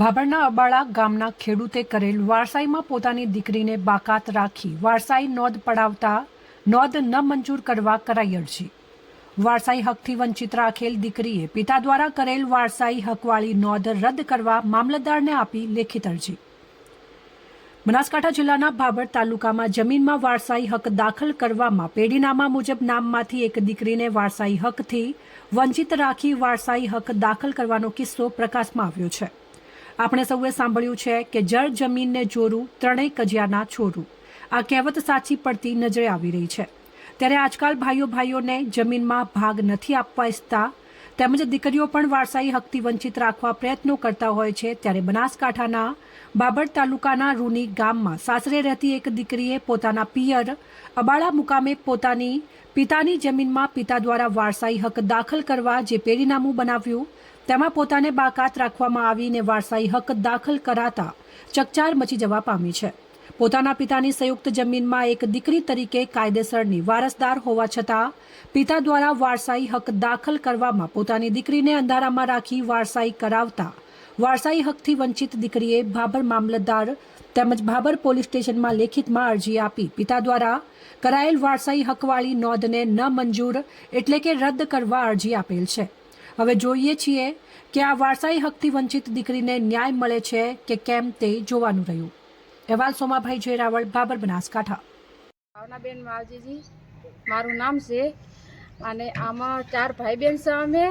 ભાભરના અબાળા ગામના ખેડૂતે કરેલ વારસાઈમાં પોતાની દીકરીને બાકાત રાખી વારસાઈ નોંધ પડાવતા નોંધ ન મંજૂર કરવા કરાઈ અરજી. વારસાઈ હકથી વંચિત રાખેલ દીકરીએ પિતા દ્વારા કરેલ વારસાઈ હકવાળી નોંધ રદ કરવા મામલતદારને આપી લેખિત અરજી. બનાસકાંઠા જિલ્લાના ભાભર તાલુકામાં જમીનમાં વારસાઈ હક દાખલ કરવામાં પેઢીનામા મુજબ નામમાંથી એક દીકરીને વારસાઈ હકથી વંચિત રાખી વારસાઈ હક દાખલ કરવાનો કિસ્સો પ્રકાશમાં આવ્યો છે. આપણે સૌએ સાંભળ્યું છે કે જળ જમીનને જોરું ત્રણેય કજિયાના છોરું આ કહેવત સાચી પડતી નજરે આવી રહી છે. ત્યારે આજકાલ ભાઈઓ ભાઈઓને જમીનમાં ભાગ નથી આપવા ઈચ્છતા તેમજ દીકરીઓ પણ વારસાઈ હકથી વંચિત રાખવા પ્રયત્નો કરતા હોય છે, ત્યારે બનાસકાંઠાના બાબર તાલુકાના રૂની ગામમાં સાસરે રહેતી એક દીકરીએ પોતાના પિયર અબાળા મુકામે પોતાની પિતાની જમીનમાં પિતા દ્વારા વારસાઈ હક દાખલ કરવા જે પેરીનામું બનાવ્યું તેમાં પોતાને બાકાત રાખવામાં આવીને વારસાઈ હક દાખલ કરાતા ચકચાર મચી જવા પામી છે. પોતાના પિતાની સંયુક્ત જમીનમાં એક દીકરી તરીકે કાયદેસરની વારસદાર હોવા છતાં, પિતા દ્વારા વારસાઈ હક દાખલ કરવામાં પોતાની દીકરીને અંધારામાં રાખી વારસાઈ કરાવતા, વારસાઈ હકથી વંચિત દીકરીએ ભાભર મામલતદાર તેમજ ભાભર પોલીસ સ્ટેશનમાં લેખિતમાં અરજી આપી પિતા દ્વારા કરાયેલ વારસાઈ હકવાળી નોંધને ન મંજૂર એટલે કે રદ કરવા અરજી આપેલ છે. હવે જોઈએ છીએ કે આ વારસાઈ હકથી વંચિત દીકરીને ન્યાય મળે છે કે કેમ તે જોવાનું રહ્યું. અહેવાલ સોમાભાઈ જયરાવળ બાબર બનાસકાંઠા. ભાવનાબેન માવજીજી મારું નામ છે અને આમાં ચાર ભાઈ બહેન છે અમે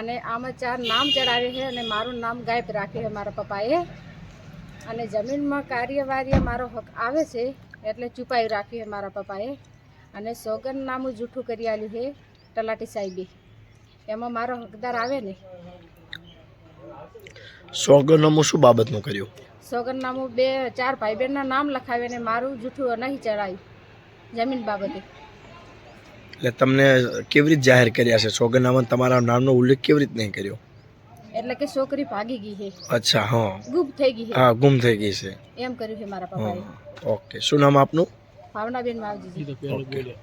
અને આમાં ચાર નામ ચડાવે છે અને મારું નામ ગાયબ રાખ્યું છે મારા પપ્પાએ. અને જમીનમાં કાર્યવાહી મારો હક આવે છે એટલે ચૂપાઈ રાખ્યું છે મારા પપ્પાએ. અને સોગંદનામું જૂઠું કરી આલ્યું છે તલાટી સાહેબે. એમાં મારો હકદાર આવે ને. સોગરનામું શું બાબતનું કર્યું? સોગરનામું બે ચાર ભાઈ બહેનના નામ લખાવે ને મારું જૂઠું નહીં ચડાયું. જમીન બાબતે. એટલે તમને કેવી રીતે જાહેર કર્યા છે? સોગંદનામામાં તમારા નામનો ઉલ્લેખ કેવી રીતે નહીં કર્યો? એટલે કે છોકરી ભાગી ગઈ છે. અચ્છા હા. ગુમ થઈ ગઈ છે. હા ગુમ થઈ ગઈ છે. એમ કર્યું છે મારા પપ્પાએ. ઓકે. શું નામ આપનું? ભાવનાબેન માવજી ઓકે.